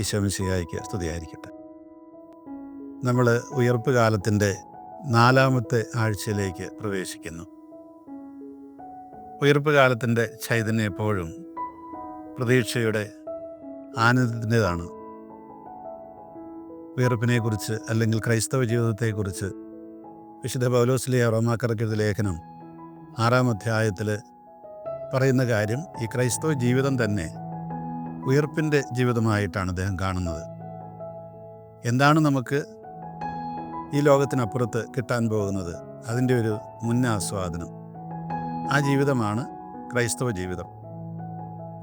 ഈശോമിശിഹായിക്ക് സ്തുതിയായിരിക്കട്ടെ. നമ്മൾ ഉയർപ്പ് കാലത്തിന്റെ നാലാമത്തെ ആഴ്ചയിലേക്ക് പ്രവേശിക്കുന്നു. ഉയർപ്പ് കാലത്തിന്റെ ചൈതന്യം എപ്പോഴും പ്രതീക്ഷയുടെ ആനന്ദത്തിന്റെതാണ്. ഉയർപ്പിനെക്കുറിച്ച് അല്ലെങ്കിൽ ക്രൈസ്തവ ജീവിതത്തെക്കുറിച്ച് വിശുദ്ധ പൗലോസ്ലിയ റോമാക്കറക്കെഴുത ലേഖനം ആറാം അധ്യായത്തിൽ പറയുന്ന കാര്യം ഈ ക്രൈസ്തവ ജീവിതം തന്നെ ഉയർപ്പിന്റെ ജീവിതമായിട്ടാണ് അദ്ദേഹം കാണുന്നത്. എന്താണ് നമുക്ക് ഈ ലോകത്തിനപ്പുറത്ത് കിട്ടാൻ പോകുന്നത്? അതിന്റെ ഒരു മുന്നാസ്വാദനം. ആ ജീവിതമാണ് ക്രൈസ്തവ ജീവിതം.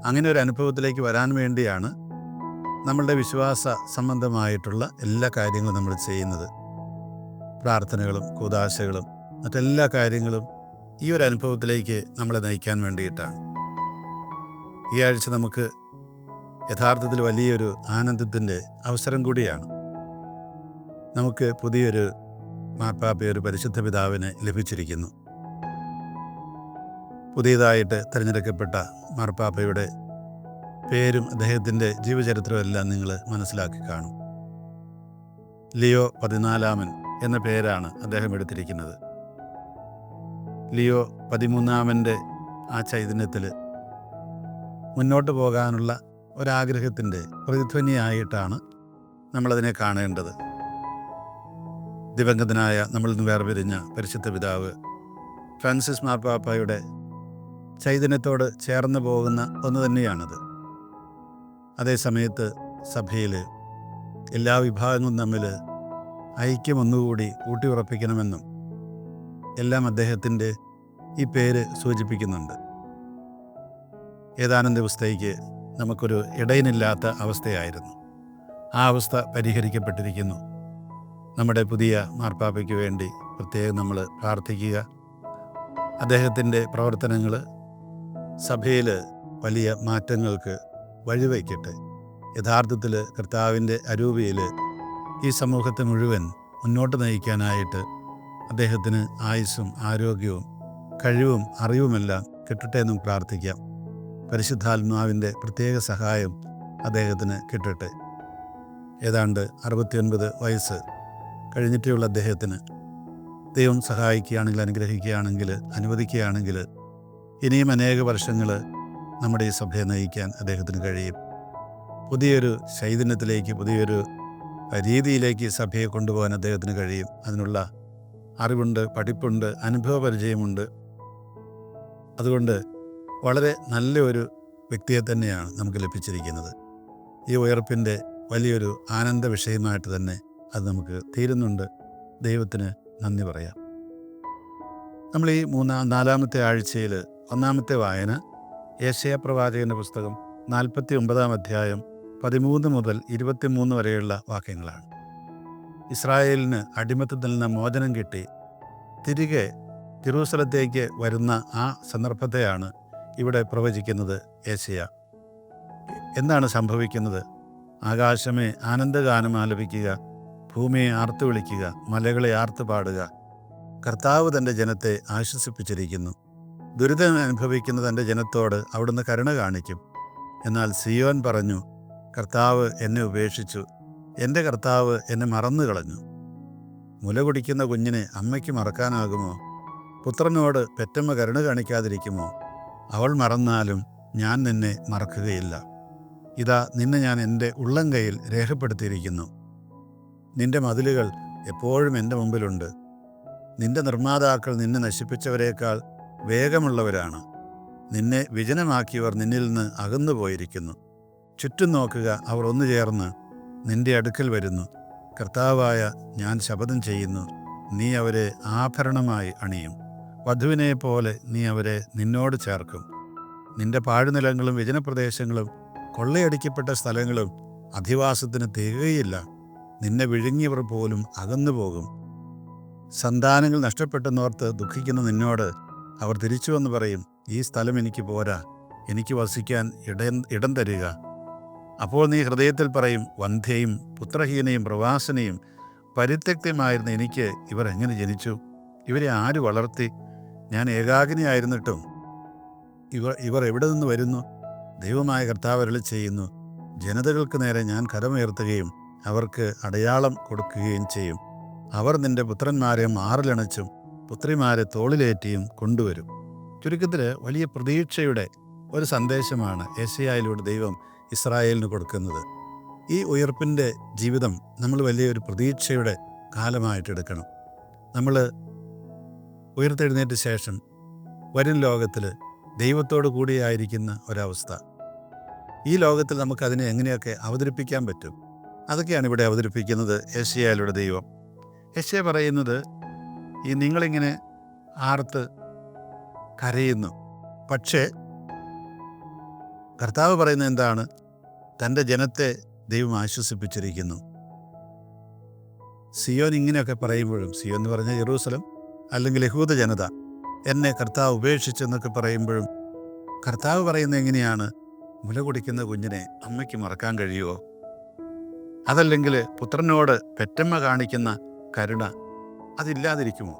അങ്ങനെ ഒരു അനുഭവത്തിലേക്ക് വരാൻ വേണ്ടിയാണ് നമ്മളുടെ വിശ്വാസ സംബന്ധമായിട്ടുള്ള എല്ലാ കാര്യങ്ങളും നമ്മൾ ചെയ്യുന്നത്. പ്രാർത്ഥനകളും കൂതാശകളും മറ്റെല്ലാ കാര്യങ്ങളും ഈ ഒരു അനുഭവത്തിലേക്ക് നമ്മളെ നയിക്കാൻ വേണ്ടിയിട്ടാണ്. ഈ ആഴ്ച നമുക്ക് യഥാർത്ഥത്തിൽ വലിയൊരു ആനന്ദത്തിന്റെ അവസരം കൂടിയാണ്. നമുക്ക് പുതിയൊരു മാർപ്പാപ്പയൊരു പരിശുദ്ധ പിതാവിന് ലഭിച്ചിരിക്കുന്നു. പുതിയതായിട്ട് തിരഞ്ഞെടുക്കപ്പെട്ട മാർപ്പാപ്പയുടെ പേരും അദ്ദേഹത്തിന്റെ ജീവചരിത്രവും എല്ലാം നിങ്ങൾ മനസ്സിലാക്കി കാണും. ലിയോ പതിനാലാമൻ എന്ന പേരാണ് അദ്ദേഹം എടുത്തിരിക്കുന്നത്. ലിയോ പതിമൂന്നാമന്റെ ആ ചൈതന്യത്തിൽ മുന്നോട്ട് പോകാനുള്ള ഒരാഗ്രഹത്തിന്റെ പ്രതിധ്വനിയായിട്ടാണ് നമ്മളതിനെ കാണേണ്ടത്. ദിവംഗതനായ നമ്മളിൽ നിന്ന് വേർപിരിഞ്ഞ പരിശുദ്ധ പിതാവ് ഫ്രാൻസിസ് മാർപ്പാപ്പയുടെ ചൈതന്യത്തോട് ചേർന്ന് പോകുന്ന ഒന്ന് തന്നെയാണത്. അതേസമയത്ത് സഭയിൽ എല്ലാ വിഭാഗങ്ങളും തമ്മിൽ ഐക്യം ഒന്നുകൂടി ഊട്ടിയുറപ്പിക്കണമെന്നും എല്ലാം അദ്ദേഹത്തിന്റെ ഈ പേര് സൂചിപ്പിക്കുന്നുണ്ട്. ഏതാനും ദിവസത്തേക്ക് നമുക്കൊരു ഇടയിനില്ലാത്ത അവസ്ഥയായിരുന്നു. ആ അവസ്ഥ പരിഹരിക്കപ്പെട്ടിരിക്കുന്നു. നമ്മുടെ പുതിയ മാർപ്പാപ്പയ്ക്ക് വേണ്ടി പ്രത്യേകം നമ്മൾ പ്രാർത്ഥിക്കുക. അദ്ദേഹത്തിന്റെ പ്രവർത്തനങ്ങൾ സഭയിൽ വലിയ മാറ്റങ്ങൾക്ക് വഴിവെക്കട്ടെ. യഥാർത്ഥത്തിൽ കർത്താവിന്റെ അരൂപിയിൽ ഈ സമൂഹത്തെ മുഴുവൻ മുന്നോട്ട് നയിക്കാനായിട്ട് അദ്ദേഹത്തിന് ആയുസ്സും ആരോഗ്യവും കഴിവും അറിവുമെല്ലാം കിട്ടട്ടെ എന്നും പ്രാർത്ഥിക്കാം. പരിശുദ്ധാത്മാവിന്റെ പ്രത്യേക സഹായം അദ്ദേഹത്തിന് കിട്ടട്ടെ. ഏതാണ്ട് അറുപത്തിയൊൻപത് വയസ്സ് കഴിഞ്ഞിട്ടുള്ള അദ്ദേഹത്തിന് ദൈവം സഹായിക്കുകയാണെങ്കിൽ അനുഗ്രഹിക്കുകയാണെങ്കിൽ അനുവദിക്കുകയാണെങ്കിൽ ഇനിയും അനേക വർഷങ്ങൾ നമ്മുടെ ഈ സഭയെ നയിക്കാൻ അദ്ദേഹത്തിന് കഴിയും. പുതിയൊരു ചൈതന്യത്തിലേക്ക് പുതിയൊരു രീതിയിലേക്ക് സഭയെ കൊണ്ടുപോകാൻ അദ്ദേഹത്തിന് കഴിയും. അതിനുള്ള അറിവുണ്ട് പഠിപ്പുണ്ട് അനുഭവ പരിചയമുണ്ട് അതുകൊണ്ട് വളരെ നല്ല ഒരു വ്യക്തിയെ തന്നെയാണ് നമുക്ക് ലഭിച്ചിരിക്കുന്നത്. ഈ ഉയർപ്പിന്റെ വലിയൊരു ആനന്ദ വിഷയമായിട്ട് തന്നെ അത് നമുക്ക് തീരുന്നുണ്ട്. ദൈവത്തിന് നന്ദി പറയാം. നമ്മൾ ഈ മൂന്നാം നാലാമത്തെ ആഴ്ചയിൽ ഒന്നാമത്തെ വായന ഏഷ്യ പ്രവാചകന്റെ പുസ്തകം നാൽപ്പത്തി ഒമ്പതാം അധ്യായം പതിമൂന്ന് മുതൽ ഇരുപത്തിമൂന്ന് വരെയുള്ള വാക്യങ്ങളാണ്. ഇസ്രായേലിന് അടിമത്തത്തിൽ നിന്ന് മോചനം കിട്ടി. തിരികെ തിരുവസ്ഥലത്തേക്ക് വരുന്ന ആ സന്ദർഭത്തെയാണ് ഇവിടെ പ്രവചിക്കുന്നത് ഏഷ്യ എന്താണ് സംഭവിക്കുന്നത്? ആകാശമേ ആനന്ദഗാനം ആലപിക്കുക ഭൂമിയെ ആർത്തു വിളിക്കുക മലകളെ ആർത്തു പാടുക. കർത്താവ് തന്റെ ജനത്തെ ആശ്വസിപ്പിച്ചിരിക്കുന്നു. ദുരിതം അനുഭവിക്കുന്ന തന്റെ ജനത്തോട് അവിടുന്ന് കരുണ കാണിക്കും. എന്നാൽ സിയോൻ പറഞ്ഞു കർത്താവ് എന്നെ ഉപേക്ഷിച്ചു. എന്റെ കർത്താവ് എന്നെ മറന്നു കളഞ്ഞു മുല കുടിക്കുന്ന കുഞ്ഞിനെ അമ്മയ്ക്ക് മറക്കാനാകുമോ? പുത്രനോട് പെറ്റമ്മ കരുണ കാണിക്കാതിരിക്കുമോ? അവൾ മറന്നാലും ഞാൻ നിന്നെ മറക്കുകയില്ല. ഇതാ നിന്നെ ഞാൻ എന്റെ ഉള്ളം രേഖപ്പെടുത്തിയിരിക്കുന്നു. നിന്റെ മതിലുകൾ എപ്പോഴും എന്റെ മുമ്പിലുണ്ട്. നിന്റെ നിർമ്മാതാക്കൾ നിന്നെ നശിപ്പിച്ചവരേക്കാൾ വേഗമുള്ളവരാണ്. നിന്നെ വിജനമാക്കിയവർ നിന്നിൽ നിന്ന് അകന്നു പോയിരിക്കുന്നു ചുറ്റും നോക്കുക അവർ ഒന്നു ചേർന്ന് നിന്റെ അടുക്കൽ വരുന്നു. കർത്താവായ ഞാൻ ശപഥം ചെയ്യുന്നു. നീ അവരെ ആഭരണമായി അണിയും. വധുവിനെ പോലെ നീ അവരെ നിന്നോട് ചേർക്കും. നിന്റെ പാഴ്നിലങ്ങളും വിജനപ്രദേശങ്ങളും കൊള്ളയടിക്കപ്പെട്ട സ്ഥലങ്ങളും അധിവാസത്തിന് തികയില്ല. നിന്നെ വിഴുങ്ങിയവർ പോലും അകന്നു പോകും സന്താനങ്ങൾ നഷ്ടപ്പെട്ടെന്നോർത്ത് ദുഃഖിക്കുന്ന നിന്നോട് അവർ തിരിച്ചു വന്ന് പറയും ഈ സ്ഥലം എനിക്ക് പോരാ. എനിക്ക് വസിക്കാൻ ഇടം ഇടം തരിക. അപ്പോൾ നീ ഹൃദയത്തിൽ പറയും വന്ധ്യയും പുത്രഹീനയും പ്രവാസനയും പരിത്യക്തമായിരുന്ന എനിക്ക് ഇവർ എങ്ങനെ ജനിച്ചു? ഇവരെ ആര് വളർത്തി? ഞാൻ ഏകാഗ്നിയായിരുന്നിട്ടും ഇവർ ഇവർ എവിടെ നിന്ന് വരുന്നു? ദൈവമായ കർത്താവരളി ചെയ്യുന്നു. ജനതകൾക്ക് നേരെ ഞാൻ കരമുയർത്തുകയും അവർക്ക് അടയാളം കൊടുക്കുകയും ചെയ്യും. അവർ നിന്റെ പുത്രന്മാരെ മാറിലണച്ചും പുത്രിമാരെ തോളിലേറ്റിയും കൊണ്ടുവരും. ചുരുക്കത്തിൽ വലിയ പ്രതീക്ഷയുടെ ഒരു സന്ദേശമാണ് ഏഷ്യയിലൂടെ ദൈവം ഇസ്രായേലിന് കൊടുക്കുന്നത്. ഈ ഉയർപ്പിന്റെ ജീവിതം നമ്മൾ വലിയൊരു പ്രതീക്ഷയുടെ കാലമായിട്ട് എടുക്കണം നമ്മൾ ഉയർത്തെഴുന്നേറ്റ ശേഷം വരും ലോകത്തിൽ ദൈവത്തോടു കൂടിയായിരിക്കുന്ന ഒരവസ്ഥ. ഈ ലോകത്തിൽ നമുക്കതിനെ എങ്ങനെയൊക്കെ അവതരിപ്പിക്കാൻ പറ്റും? അതൊക്കെയാണ് ഇവിടെ അവതരിപ്പിക്കുന്നത് ഏഷ്യയിലൂടെ ദൈവം. ഏഷ്യ പറയുന്നത് ഈ നിങ്ങളിങ്ങനെ ആർത്ത് കരയുന്നു. പക്ഷേ കർത്താവ് പറയുന്നത് എന്താണ്? തന്റെ ജനത്തെ ദൈവം ആശ്വസിപ്പിച്ചിരിക്കുന്നു. സിയോൻ ഇങ്ങനെയൊക്കെ പറയുമ്പോഴും സിയോ എന്ന് പറഞ്ഞാൽ ജെറൂസലം അല്ലെങ്കിൽ യഹൂദ ജനത എന്നെ കർത്താവ് ഉപേക്ഷിച്ചെന്നൊക്കെ പറയുമ്പോഴും കർത്താവ് പറയുന്നത് എങ്ങനെയാണ്? മുല കുടിക്കുന്ന കുഞ്ഞിനെ അമ്മയ്ക്ക് മറക്കാൻ കഴിയുമോ അതല്ലെങ്കിൽ പുത്രനോട് പെറ്റമ്മ കാണിക്കുന്ന കരുണ അതില്ലാതിരിക്കുമോ?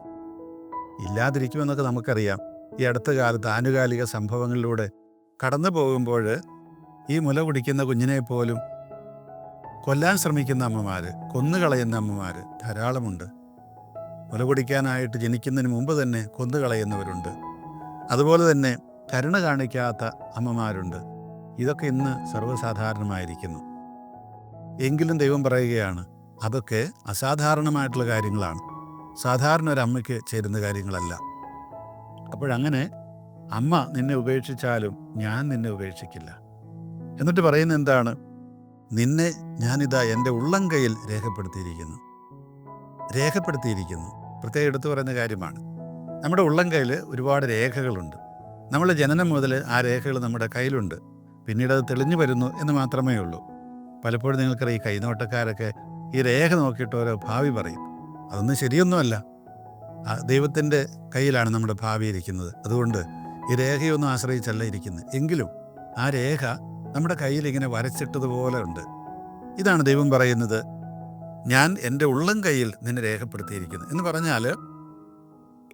ഇല്ലാതിരിക്കുമെന്നൊക്കെ നമുക്കറിയാം. ഈ അടുത്ത കാലത്ത് ആനുകാലിക സംഭവങ്ങളിലൂടെ കടന്നു പോകുമ്പോൾ ഈ മുല കുടിക്കുന്ന കുഞ്ഞിനെ പോലും കൊല്ലാൻ ശ്രമിക്കുന്ന അമ്മമാർ കൊന്നുകളയുന്ന അമ്മമാർ ധാരാളമുണ്ട്. മുല കുടിക്കാനായിട്ട് ജനിക്കുന്നതിന് മുമ്പ് തന്നെ കൊന്നുകളയുന്നവരുണ്ട് അതുപോലെ തന്നെ കരുണ കാണിക്കാത്ത അമ്മമാരുണ്ട്. ഇതൊക്കെ ഇന്ന് സർവസാധാരണമായിരിക്കുന്നു. എങ്കിലും ദൈവം പറയുകയാണ് അതൊക്കെ അസാധാരണമായിട്ടുള്ള കാര്യങ്ങളാണ്. സാധാരണ ഒരു അമ്മയ്ക്ക് ചേരുന്ന കാര്യങ്ങളല്ല. അപ്പോഴങ്ങനെ അമ്മ നിന്നെ ഉപേക്ഷിച്ചാലും ഞാൻ നിന്നെ ഉപേക്ഷിക്കില്ല. എന്നിട്ട് പറയുന്ന എന്താണ്? നിന്നെ ഞാനിതാ എന്റെ ഉള്ളം കയ്യിൽ രേഖപ്പെടുത്തിയിരിക്കുന്നു. രേഖപ്പെടുത്തിയിരിക്കുന്നു. പ്രത്യേകം എടുത്തു പറയുന്ന കാര്യമാണ്. നമ്മുടെ ഉള്ളം കയ്യിൽ ഒരുപാട് രേഖകളുണ്ട്. നമ്മൾ ജനനം മുതൽ ആ രേഖകൾ നമ്മുടെ കയ്യിലുണ്ട്. പിന്നീട് അത് തെളിഞ്ഞു വരുന്നു എന്ന് മാത്രമേ ഉള്ളൂ. പലപ്പോഴും നിങ്ങൾക്കറിയാം ഈ കൈനോട്ടക്കാരൊക്കെ ഈ രേഖ നോക്കിയിട്ട് ഓരോ ഭാവി പറയും. അതൊന്നും ശരിയൊന്നുമല്ല. ദൈവത്തിന്റെ കയ്യിലാണ് നമ്മുടെ ഭാവി ഇരിക്കുന്നത്. അതുകൊണ്ട് ഈ രേഖയൊന്നും ആശ്രയിച്ചല്ല ഇരിക്കുന്നത്. എങ്കിലും ആ രേഖ നമ്മുടെ കയ്യിൽ ഇങ്ങനെ വരച്ചിട്ടതുപോലെ ഉണ്ട്. ഇതാണ് ദൈവം പറയുന്നത്. ഞാൻ എന്റെ ഉള്ളം കയ്യിൽ നിന്നെ രേഖപ്പെടുത്തിയിരിക്കുന്നു. എന്ന് പറഞ്ഞാൽ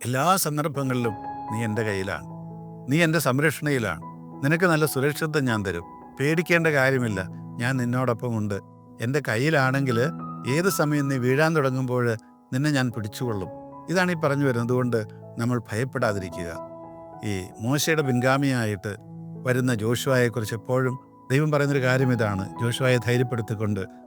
എല്ലാ സന്ദർഭങ്ങളിലും നീ എന്റെ കയ്യിലാണ്. നീ എന്റെ സംരക്ഷണയിലാണ്. നിനക്ക് നല്ല സുരക്ഷിതത്വം ഞാൻ തരും. പേടിക്കേണ്ട കാര്യമില്ല. ഞാൻ നിന്നോടൊപ്പം ഉണ്ട്. എന്റെ കയ്യിലാണെങ്കിൽ ഏത് സമയം നീ വീഴാൻ തുടങ്ങുമ്പോൾ നിന്നെ ഞാൻ പിടിച്ചുകൊള്ളും. ഇതാണ് ഈ പറഞ്ഞു വരുന്നത് അതുകൊണ്ട് നമ്മൾ ഭയപ്പെടാതിരിക്കുക. ഈ മോശയുടെ പിൻഗാമിയായിട്ട് വരുന്ന ജോഷുവായെക്കുറിച്ച് എപ്പോഴും ദൈവം പറയുന്നൊരു കാര്യം ഇതാണ്. ജോഷുവായെ ധൈര്യപ്പെടുത്തിക്കൊണ്ട്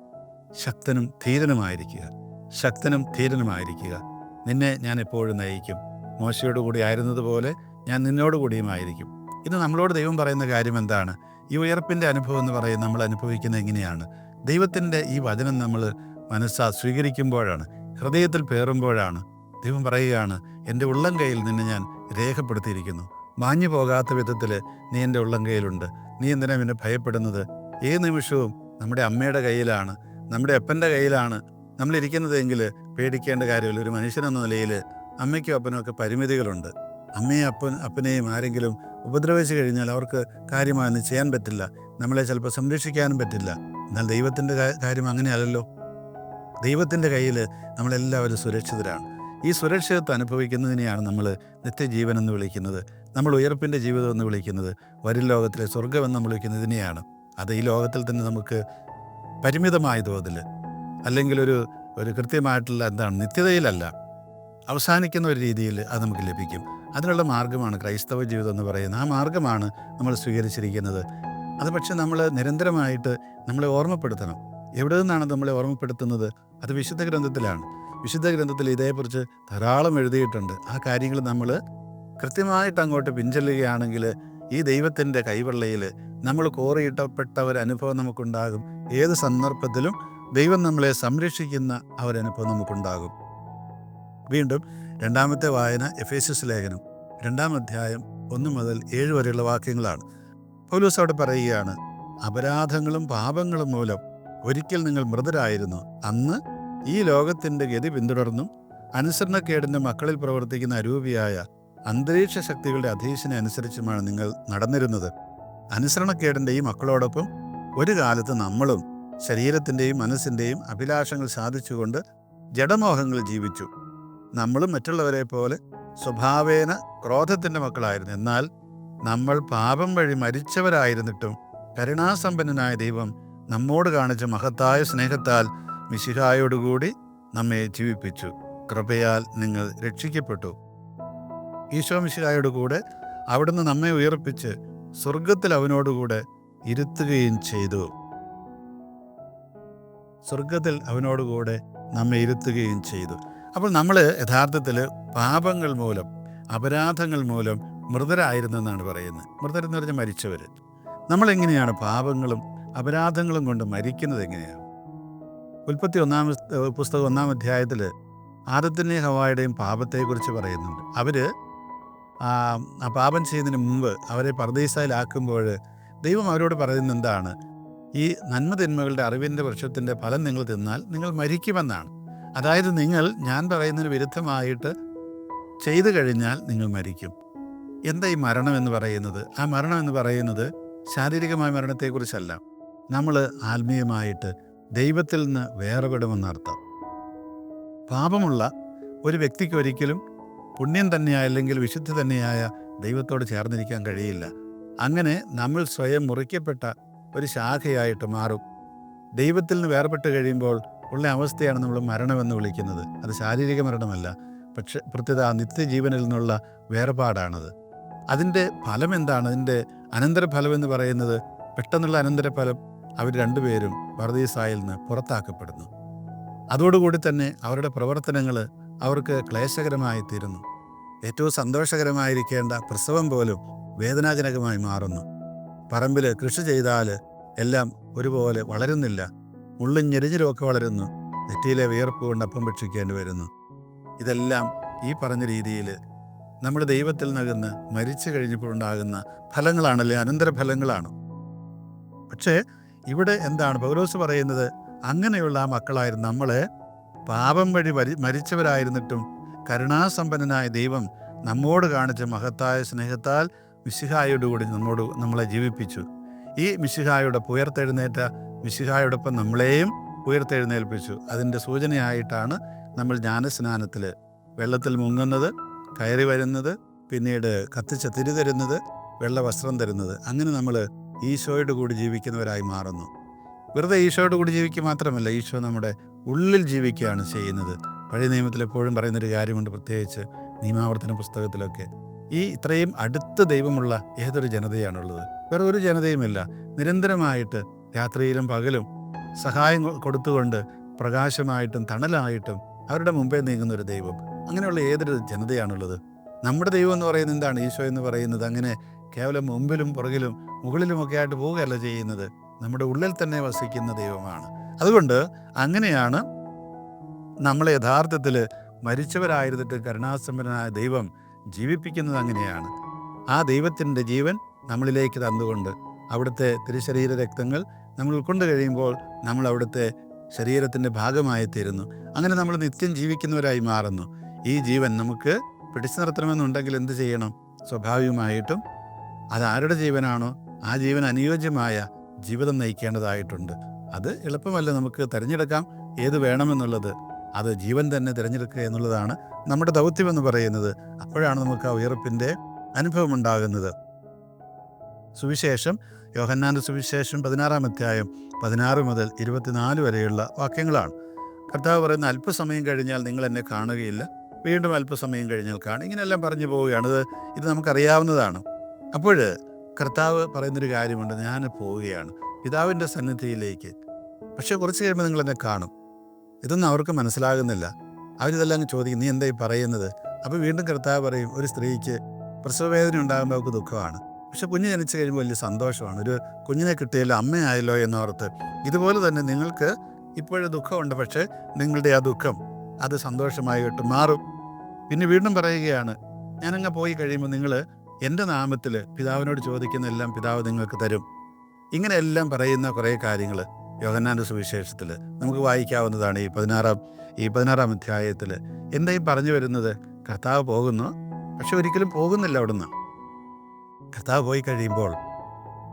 ശക്തനും ധീരനുമായിരിക്കുക. ശക്തനും ധീരനുമായിരിക്കുക. നിന്നെ ഞാൻ എപ്പോഴും നയിക്കും. മോശയോട് കൂടി ആയിരുന്നതുപോലെ ഞാൻ നിന്നോട് കൂടിയുമായിരിക്കും ഇത് നമ്മളോട് ദൈവം പറയുന്ന കാര്യം എന്താണ്? ഈ ഉയർപ്പിന്റെ അനുഭവം എന്ന് പറയുന്നത് നമ്മൾ അനുഭവിക്കുന്നത് എങ്ങനെയാണ്? ദൈവത്തിന്റെ ഈ വചനം നമ്മൾ മനസ്സാ സ്വീകരിക്കുമ്പോഴാണ് ഹൃദയത്തിൽ പേറുമ്പോഴാണ് ദൈവം പറയുകയാണ് എന്റെ ഉള്ളം കയ്യിൽ നിന്നെ ഞാൻ രേഖപ്പെടുത്തിയിരിക്കുന്നു. മാഞ്ഞു പോകാത്ത വിധത്തിൽ നീ എന്റെ ഉള്ളം കയ്യിലുണ്ട്. നീ എന്തിനാ പിന്നെ ഭയപ്പെടുന്നത്? ഏത് നിമിഷവും നമ്മുടെ അമ്മയുടെ കയ്യിലാണ് നമ്മുടെ അപ്പന്റെ കയ്യിലാണ്. നമ്മളിരിക്കുന്നതെങ്കിൽ പേടിക്കേണ്ട കാര്യമില്ല. ഒരു മനുഷ്യനെന്ന നിലയിൽ അമ്മയ്ക്കും അപ്പനും ഒക്കെ പരിമിതികളുണ്ട്. അമ്മയും അപ്പൻ അപ്പനെയും ആരെങ്കിലും ഉപദ്രവിച്ചു കഴിഞ്ഞാൽ അവർക്ക് കാര്യമായൊന്നും ചെയ്യാൻ പറ്റില്ല. നമ്മളെ ചിലപ്പോൾ സംരക്ഷിക്കാനും പറ്റില്ല. എന്നാൽ ദൈവത്തിന്റെ കാര്യം അങ്ങനെയല്ലല്ലോ. ദൈവത്തിന്റെ കയ്യിൽ നമ്മളെല്ലാവരും സുരക്ഷിതരാണ്. ഈ സുരക്ഷിതത്വം അനുഭവിക്കുന്നതിനെയാണ് നമ്മൾ നിത്യജീവൻ എന്ന് വിളിക്കുന്നത്. നമ്മൾ ഉയർപ്പിന്റെ ജീവിതം എന്ന് വിളിക്കുന്നത്. വരും ലോകത്തിലെ സ്വർഗം എന്ന് നമ്മൾ വിളിക്കുന്നതിനെയാണ് അത് ഈ ലോകത്തിൽ തന്നെ നമുക്ക് പരിമിതമായ തോതിൽ അല്ലെങ്കിൽ ഒരു ഒരു കൃത്യമായിട്ടുള്ള എന്താണ് നിത്യതയിലല്ല. അവസാനിക്കുന്ന ഒരു രീതിയിൽ അത് നമുക്ക് ലഭിക്കും. അതിനുള്ള മാർഗമാണ് ക്രൈസ്തവ ജീവിതം എന്ന് പറയുന്നത്. ആ മാർഗമാണ് നമ്മൾ സ്വീകരിച്ചിരിക്കുന്നത്. അത് പക്ഷെ നമ്മൾ നിരന്തരമായിട്ട് നമ്മളെ ഓർമ്മപ്പെടുത്തണം. എവിടെ നിന്നാണ് നമ്മളെ ഓർമ്മപ്പെടുത്തുന്നത്? അത് വിശുദ്ധ ഗ്രന്ഥത്തിലാണ്. വിശുദ്ധ ഗ്രന്ഥത്തിൽ ഇതേക്കുറിച്ച് ധാരാളം എഴുതിയിട്ടുണ്ട്. ആ കാര്യങ്ങൾ നമ്മൾ കൃത്യമായിട്ട് അങ്ങോട്ട് പിൻചെല്ലുകയാണെങ്കിൽ ഈ ദൈവത്തിന്റെ കൈവെള്ളയിൽ നമ്മൾ കോറിയിട്ടപ്പെട്ട ഒരു അനുഭവം നമുക്കുണ്ടാകും. ഏത് സന്ദർഭത്തിലും ദൈവം നമ്മളെ സംരക്ഷിക്കുന്ന ആ ഒരു നമുക്കുണ്ടാകും. വീണ്ടും രണ്ടാമത്തെ വായന എഫേസസ് ലേഖനം. രണ്ടാം അധ്യായം ഒന്ന് മുതൽ ഏഴ് വരെയുള്ള വാക്യങ്ങളാണ്. പൗലൂസ് അവിടെ പറയുകയാണ് അപരാധങ്ങളും പാപങ്ങളും മൂലം ഒരിക്കൽ നിങ്ങൾ മൃതരായിരുന്നു. അന്ന് ഈ ലോകത്തിന്റെ ഗതി പിന്തുടർന്നും. അനുസരണക്കേടിന്റെ മക്കളിൽ പ്രവർത്തിക്കുന്ന അരൂപിയായ അന്തരീക്ഷ ശക്തികളുടെ അധീശനെ അനുസരിച്ചുമാണ് നിങ്ങൾ നടന്നിരുന്നത്. അനുസരണക്കേടിന്റെ ഈ മക്കളോടൊപ്പം ഒരു കാലത്ത് നമ്മളും ശരീരത്തിന്റെയും മനസ്സിന്റെയും അഭിലാഷങ്ങൾ സാധിച്ചുകൊണ്ട് ജഡമോഹങ്ങൾ ജീവിച്ചു. നമ്മളും മറ്റുള്ളവരെ പോലെ സ്വഭാവേന ക്രോധത്തിന്റെ മക്കളായിരുന്നു. എന്നാൽ നമ്മൾ പാപം വഴി മരിച്ചവരായിരുന്നിട്ടും കരുണാസമ്പന്നനായ ദൈവം നമ്മോട് കാണിച്ച മഹത്തായ സ്നേഹത്താൽ മിശിഹായോടുകൂടി നമ്മെ ജീവിപ്പിച്ചു. കൃപയാൽ നിങ്ങൾ രക്ഷിക്കപ്പെട്ടു. ഈശോ മിശിഹായോട് കൂടെ അവിടുന്ന് നമ്മെ ഉയർപ്പിച്ച് സ്വർഗത്തിൽ അവനോടുകൂടെ ഇരുത്തുകയും ചെയ്തു. സ്വർഗത്തിൽ അവനോടുകൂടെ നമ്മെ ഇരുത്തുകയും ചെയ്തു. അപ്പോൾ നമ്മൾ യഥാർത്ഥത്തിൽ പാപങ്ങൾ മൂലം അപരാധങ്ങൾ മൂലം മൃതരായിരുന്നെന്നാണ് പറയുന്നത്. മൃതരെന്ന് പറഞ്ഞാൽ മരിച്ചവർ. നമ്മളെങ്ങനെയാണ് പാപങ്ങളും അപരാധങ്ങളും കൊണ്ട് മരിക്കുന്നത് എങ്ങനെയാണ്? ഉൽപ്പത്തി ഒന്നാം പുസ്തകം ഒന്നാം അധ്യായത്തിൽ ആദത്തിന്റെയും ഹവായുടെയും പാപത്തെക്കുറിച്ച് പറയുന്നുണ്ട്. അവർ ആ പാപം ചെയ്യുന്നതിന് മുമ്പ് അവരെ പർദേശയിലാക്കുമ്പോൾ ദൈവം അവരോട് പറയുന്നത് എന്താണ്? ഈ നന്മതിന്മകളുടെ അറിവിന്റെ വൃക്ഷത്തിന്റെ ഫലം നിങ്ങൾ തിന്നാൽ നിങ്ങൾ മരിക്കുമെന്നാണ്. അതായത് നിങ്ങൾ ഞാൻ പറയുന്നതിന് വിരുദ്ധമായിട്ട് ചെയ്തു കഴിഞ്ഞാൽ നിങ്ങൾ മരിക്കും. എന്താ ഈ മരണം എന്ന് പറയുന്നത്? ആ മരണം എന്ന് പറയുന്നത് ശാരീരികമായ മരണത്തെക്കുറിച്ചല്ല. നമ്മൾ ആത്മീയമായിട്ട് ദൈവത്തിൽ നിന്ന് വേർപെടുമെന്നർത്ഥം. പാപമുള്ള ഒരു വ്യക്തിക്ക് ഒരിക്കലും പുണ്യം തന്നെയായ അല്ലെങ്കിൽ വിശുദ്ധി തന്നെയായ ദൈവത്തോട് ചേർന്നിരിക്കാൻ കഴിയില്ല. അങ്ങനെ നമ്മൾ സ്വയം മുറിക്കപ്പെട്ട ഒരു ശാഖയായിട്ട് മാറും. ദൈവത്തിൽ നിന്ന് വേർപെട്ട് കഴിയുമ്പോൾ ഉള്ള അവസ്ഥയാണ് നമ്മൾ മരണമെന്ന് വിളിക്കുന്നത്. അത് ശാരീരിക മരണമല്ല പക്ഷെ പ്രത്യേക നിത്യജീവനിൽ നിന്നുള്ള വേർപാടാണത്. അതിന്റെ ഫലം എന്താണ്? അതിന്റെ അനന്തരഫലം എന്ന് പറയുന്നത് പെട്ടെന്നുള്ള അനന്തരഫലം അവർ രണ്ടുപേരും പർദീസായിൽ നിന്ന് പുറത്താക്കപ്പെടുന്നു. അതോടുകൂടി തന്നെ അവരുടെ പ്രവർത്തനങ്ങൾ അവർക്ക് ക്ലേശകരമായി തീരുന്നു ഏറ്റവും സന്തോഷകരമായിരിക്കേണ്ട പ്രസവം പോലും വേദനാജനകമായി മാറുന്നു. പറമ്പിൽ കൃഷി ചെയ്താൽ എല്ലാം ഒരുപോലെ വളരുന്നില്ല. മുള്ളും ഞെരിഞ്ഞിലുമൊക്കെ വളരുന്നു. നെറ്റിയിലെ വിയർപ്പ് കൊണ്ട് അപ്പം ഭക്ഷിക്കേണ്ടി വരുന്നു. ഇതെല്ലാം ഈ പറഞ്ഞ രീതിയിൽ നമ്മുടെ ദൈവത്തിൽ നൽകുന്ന മരിച്ചു കഴിഞ്ഞപ്പോഴുണ്ടാകുന്ന ഫലങ്ങളാണല്ലേ? അനന്തരഫലങ്ങളാണ്. പക്ഷേ ഇവിടെ എന്താണ് പൗലോസ് പറയുന്നത്? അങ്ങനെയുള്ള ആ മക്കളായിരുന്നു നമ്മളെ പാപം വഴി മരി മരിച്ചവരായിരുന്നിട്ടും കരുണാസമ്പന്നനായ ദൈവം നമ്മോട് കാണിച്ച മഹത്തായ സ്നേഹത്താൽ മിശിഹായോടുകൂടി നമ്മോട് നമ്മളെ ജീവിപ്പിച്ചു. ഈ മിശിഹായുടെ ഉയർത്തെഴുന്നേറ്റ മിശിഹായോടൊപ്പം നമ്മളെയും ഉയർത്തെഴുന്നേൽപ്പിച്ചു അതിന്റെ സൂചനയായിട്ടാണ് നമ്മൾ ജ്ഞാനസ്നാനത്തിൽ വെള്ളത്തിൽ മുങ്ങുന്നത് കയറി വരുന്നത് പിന്നീട് കത്തിച്ച തിരി തരുന്നത് വെള്ള വസ്ത്രം തരുന്നത്. അങ്ങനെ നമ്മൾ ഈശോയോട് കൂടി ജീവിക്കുന്നവരായി മാറുന്നു. വെറുതെ ഈശോയോട് കൂടി ജീവിക്കുക മാത്രമല്ല ഈശോ നമ്മുടെ ഉള്ളിൽ ജീവിക്കുകയാണ് ചെയ്യുന്നത്. പഴയ നിയമത്തിൽ എപ്പോഴും പറയുന്നൊരു കാര്യമുണ്ട് പ്രത്യേകിച്ച് നിയമാവർത്തന പുസ്തകത്തിലൊക്കെ. ഈ ഇത്രയും അടുത്ത ദൈവമുള്ള ഏതൊരു ജനതയാണുള്ളത്? വേറെ ഒരു ജനതയുമില്ല. നിരന്തരമായിട്ട് രാത്രിയിലും പകലും സഹായം കൊടുത്തുകൊണ്ട് പ്രകാശമായിട്ടും തണലായിട്ടും അവരുടെ മുമ്പേ നീങ്ങുന്ന ഒരു ദൈവം. അങ്ങനെയുള്ള ഏതൊരു ജനതയാണുള്ളത്? നമ്മുടെ ദൈവം എന്ന് പറയുന്നത് എന്താണ്? ഈശോ എന്ന് പറയുന്നത് അങ്ങനെ കേവലം മുമ്പിലും പുറകിലും മുകളിലുമൊക്കെ ആയിട്ട് പോവുകയല്ല ചെയ്യുന്നത്. നമ്മുടെ ഉള്ളിൽ തന്നെ വസിക്കുന്ന ദൈവമാണ്. അതുകൊണ്ട് അങ്ങനെയാണ് നമ്മളെ യഥാർത്ഥത്തിൽ മരിച്ചവരായിരുന്നിട്ട് കരുണാസമ്പന്നനായ ദൈവം ജീവിപ്പിക്കുന്നത് അങ്ങനെയാണ്. ആ ദൈവത്തിന്റെ ജീവൻ നമ്മളിലേക്ക് തന്നുകൊണ്ട് അവിടുത്തെ തിരുശരീര രക്തങ്ങൾ നമ്മൾ ഉൾക്കൊണ്ട് കഴിയുമ്പോൾ നമ്മൾ അവിടുത്തെ ശരീരത്തിന്റെ ഭാഗമായി തീരുന്നു. അങ്ങനെ നമ്മൾ നിത്യം ജീവിക്കുന്നവരായി മാറുന്നു. ഈ ജീവൻ നമുക്ക് പിടിച്ചു നിർത്തണമെന്നുണ്ടെങ്കിൽ എന്ത് ചെയ്യണം? സ്വാഭാവികമായിട്ടും അത് ആരുടെ ജീവനാണോ? ആ ജീവൻ അനുയോജ്യമായ ജീവിതം നയിക്കേണ്ടതായിട്ടുണ്ട്. അത് എളുപ്പമല്ല നമുക്ക് തിരഞ്ഞെടുക്കാം. ഏത് വേണമെന്നുള്ളത് അത് ജീവൻ തന്നെ തിരഞ്ഞെടുക്കുക എന്നുള്ളതാണ് നമ്മുടെ ദൗത്യം എന്ന് പറയുന്നത്. അപ്പോഴാണ് നമുക്ക് ആ ഉയർപ്പിന്റെ അനുഭവം ഉണ്ടാകുന്നത്. സുവിശേഷം യോഹന്നാന്റെ സുവിശേഷം പതിനാറാം അധ്യായം പതിനാറ് മുതൽ ഇരുപത്തിനാല് വരെയുള്ള വാക്യങ്ങളാണ്. കർത്താവ് പറയുന്ന അല്പസമയം കഴിഞ്ഞാൽ നിങ്ങൾ എന്നെ കാണുകയില്ല. വീണ്ടും അല്പസമയം കഴിഞ്ഞാൽ കാണും. ഇങ്ങനെയെല്ലാം പറഞ്ഞു പോവുകയാണ്. ഇത് ഇത് നമുക്കറിയാവുന്നതാണ്. അപ്പോൾ കർത്താവ് പറയുന്നൊരു കാര്യമുണ്ട്. ഞാൻ പോവുകയാണ്. പിതാവിന്റെ സന്നിധിയിലേക്ക്. പക്ഷേ കുറച്ച് കഴിയുമ്പോൾ നിങ്ങൾ എന്നെ കാണും. ഇതൊന്നും അവർക്ക് മനസ്സിലാകുന്നില്ല. അവരിതെല്ലാം അങ്ങ് ചോദിക്കും നീ എന്തായി പറയുന്നത്? അപ്പോൾ വീണ്ടും കർത്താവ് പറയും ഒരു സ്ത്രീക്ക് പ്രസവവേദന ഉണ്ടാകുമ്പോൾ അവർക്ക് ദുഃഖമാണ്. പക്ഷെ കുഞ്ഞ് ജനിച്ചു കഴിയുമ്പോൾ വലിയ സന്തോഷമാണ്. ഒരു കുഞ്ഞിനെ കിട്ടിയല്ലോ അമ്മയായല്ലോ എന്നോർത്ത്. ഇതുപോലെ തന്നെ നിങ്ങൾക്ക് ഇപ്പോഴും ദുഃഖമുണ്ട്. പക്ഷേ നിങ്ങളുടെ ആ ദുഃഖം അത് സന്തോഷമായിട്ട് മാറും. പിന്നെ വീണ്ടും പറയുകയാണ് ഞാനങ്ങ് പോയി കഴിയുമ്പോൾ നിങ്ങൾ എന്റെ നാമത്തിൽ പിതാവിനോട് ചോദിക്കുന്ന എല്ലാം പിതാവ് നിങ്ങൾക്ക് തരും. ഇങ്ങനെയെല്ലാം പറയുന്ന കുറേ കാര്യങ്ങൾ യോഹന്നാന്റെ സുവിശേഷത്തിൽ നമുക്ക് വായിക്കാവുന്നതാണ് ഈ പതിനാറാം ഈ പതിനാറാം അധ്യായത്തിൽ എന്തായി പറഞ്ഞു വരുന്നത്? കർത്താവ് പോകുന്നു പക്ഷെ ഒരിക്കലും പോകുന്നില്ല അവിടുന്ന്. കർത്താവ് പോയി കഴിയുമ്പോൾ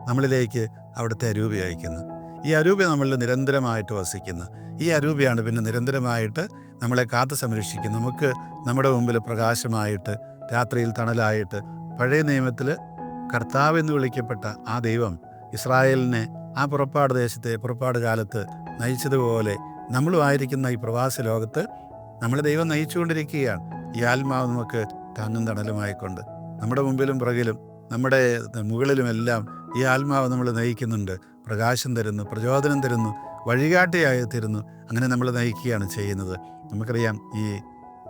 നമ്മളിലേക്ക് അവിടുത്തെ അരൂപി അയക്കുന്നു ഈ അരൂപി നമ്മളിൽ നിരന്തരമായിട്ട് വസിക്കുന്നു. ഈ അരൂപിയാണ് പിന്നെ നിരന്തരമായിട്ട് നമ്മളെ കാത്തു സംരക്ഷിക്കുന്നത് നമുക്ക് നമ്മുടെ മുമ്പിൽ പ്രകാശമായിട്ട് രാത്രിയിൽ തണലായിട്ട് പഴയ നിയമത്തിൽ കർത്താവ് എന്ന് വിളിക്കപ്പെട്ട ആ ദൈവം ഇസ്രായേലിനെ ആ പുറപ്പാട് ദേശത്തെ പുറപ്പാട് കാലത്ത് നയിച്ചതുപോലെ നമ്മളും ആയിരിക്കുന്ന ഈ പ്രവാസ ലോകത്ത് നമ്മൾ ദൈവം നയിച്ചുകൊണ്ടിരിക്കുകയാണ്. ഈ ആത്മാവ് നമുക്ക് താങ്ങും തണലുമായിക്കൊണ്ട്. നമ്മുടെ മുമ്പിലും പുറകിലും നമ്മുടെ മുകളിലുമെല്ലാം ഈ ആത്മാവ് നമ്മൾ നയിക്കുന്നുണ്ട്. പ്രകാശം തരുന്നു പ്രചോദനം തരുന്നു വഴികാട്ടിയായി തരുന്നു. അങ്ങനെ നമ്മൾ നയിക്കുകയാണ് ചെയ്യുന്നത്. നമുക്കറിയാം ഈ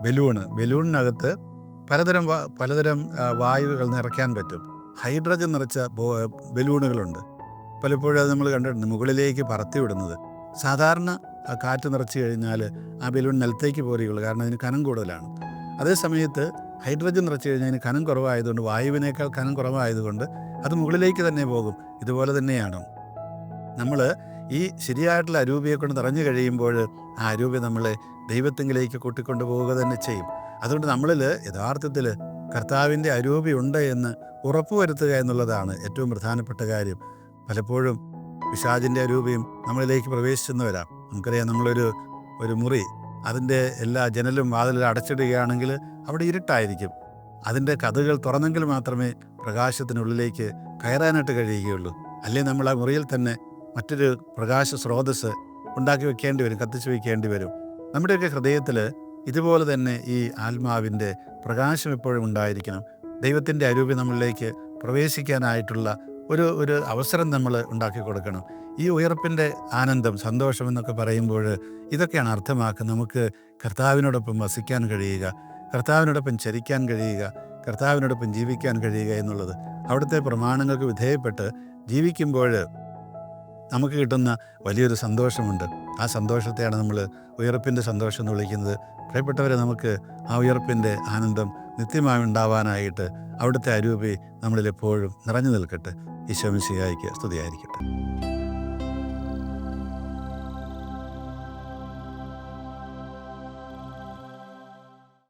ബലൂണ് ബലൂണിനകത്ത് പലതരം പലതരം വായുകൾ നിറയ്ക്കാൻ പറ്റും. ഹൈഡ്രജൻ നിറച്ച ബലൂണുകളുണ്ട്. പലപ്പോഴും അത് നമ്മൾ കണ്ടിട്ടുണ്ട് മുകളിലേക്ക് പറത്തി വിടുന്നത്. സാധാരണ കാറ്റ് നിറച്ച് കഴിഞ്ഞാൽ ആ ബലൂൺ നിലത്തേക്ക് പോരുകയുള്ളൂ കാരണം അതിന് കനം കൂടുതലാണ്. അതേ സമയത്ത് ഹൈഡ്രജൻ നിറച്ച് കഴിഞ്ഞാൽ അതിന് കനം കുറവായതുകൊണ്ട് വായുവിനേക്കാൾ കനം കുറവായതുകൊണ്ട് അത് മുകളിലേക്ക് തന്നെ പോകും. ഇതുപോലെ തന്നെയാണ്. നമ്മൾ ഈ ശരിയായിട്ടുള്ള അരൂപിയെ കൊണ്ട് നിറഞ്ഞു കഴിയുമ്പോൾ ആ അരൂപി നമ്മളെ ദൈവത്തെങ്കിലേക്ക് കൂട്ടിക്കൊണ്ടു പോവുക തന്നെ ചെയ്യും. അതുകൊണ്ട് നമ്മളിൽ യഥാർത്ഥത്തിൽ കർത്താവിന്റെ അരൂപി ഉണ്ട് എന്ന് ഉറപ്പുവരുത്തുക എന്നുള്ളതാണ് ഏറ്റവും പ്രധാനപ്പെട്ട കാര്യം. പലപ്പോഴും പിശാജിന്റെ അരൂപിയും നമ്മളിലേക്ക് പ്രവേശിച്ചെന്ന് വരാം നമുക്കറിയാം നമ്മളൊരു ഒരു മുറി അതിന്റെ എല്ലാ ജനലും വാതിലും അടച്ചിടുകയാണെങ്കിൽ അവിടെ ഇരുട്ടായിരിക്കും. അതിന്റെ കഥകൾ തുറന്നെങ്കിൽ മാത്രമേ പ്രകാശത്തിനുള്ളിലേക്ക് കയറാനായിട്ട് കഴിയുകയുള്ളൂ. അല്ലെങ്കിൽ നമ്മൾ ആ മുറിയിൽ തന്നെ മറ്റൊരു പ്രകാശ സ്രോതസ് ഉണ്ടാക്കി വെക്കേണ്ടി വരും കത്തിച്ച് വെക്കേണ്ടി വരും. നമ്മുടെയൊക്കെ ഹൃദയത്തിൽ ഇതുപോലെ തന്നെ ഈ ആത്മാവിന്റെ പ്രകാശം എപ്പോഴും ഉണ്ടായിരിക്കണം. ദൈവത്തിന്റെ അരൂപി നമ്മളിലേക്ക് പ്രവേശിക്കാനായിട്ടുള്ള ഒരു ഒരു അവസരം നമ്മൾ ഉണ്ടാക്കി കൊടുക്കണം. ഈ ഉയർപ്പിന്റെ ആനന്ദം സന്തോഷം എന്നൊക്കെ പറയുമ്പോൾ ഇതൊക്കെയാണ് അർത്ഥമാക്കുക നമുക്ക് കർത്താവിനോടൊപ്പം വസിക്കാൻ കഴിയുക കർത്താവിനോടൊപ്പം ചരിക്കാൻ കഴിയുക കർത്താവിനോടൊപ്പം ജീവിക്കാൻ കഴിയുക എന്നുള്ളത് അവിടുത്തെ പ്രമാണങ്ങൾക്ക് വിധേയപ്പെട്ട് ജീവിക്കുമ്പോൾ നമുക്ക് കിട്ടുന്ന വലിയൊരു സന്തോഷമുണ്ട്. ആ സന്തോഷത്തെയാണ് നമ്മൾ ഉയർപ്പിന്റെ സന്തോഷം എന്ന് വിളിക്കുന്നത്. പ്രിയപ്പെട്ടവരെ നമുക്ക് ആ ഉയർപ്പിന്റെ ആനന്ദം നിത്യമായി ഉണ്ടാവാനായിട്ട് അവിടുത്തെ അരൂപി നമ്മളിൽ എപ്പോഴും നിറഞ്ഞു നിൽക്കട്ടെ. ഈശോമിശിയായിക്ക് സ്തുതിയായിരിക്കട്ടെ.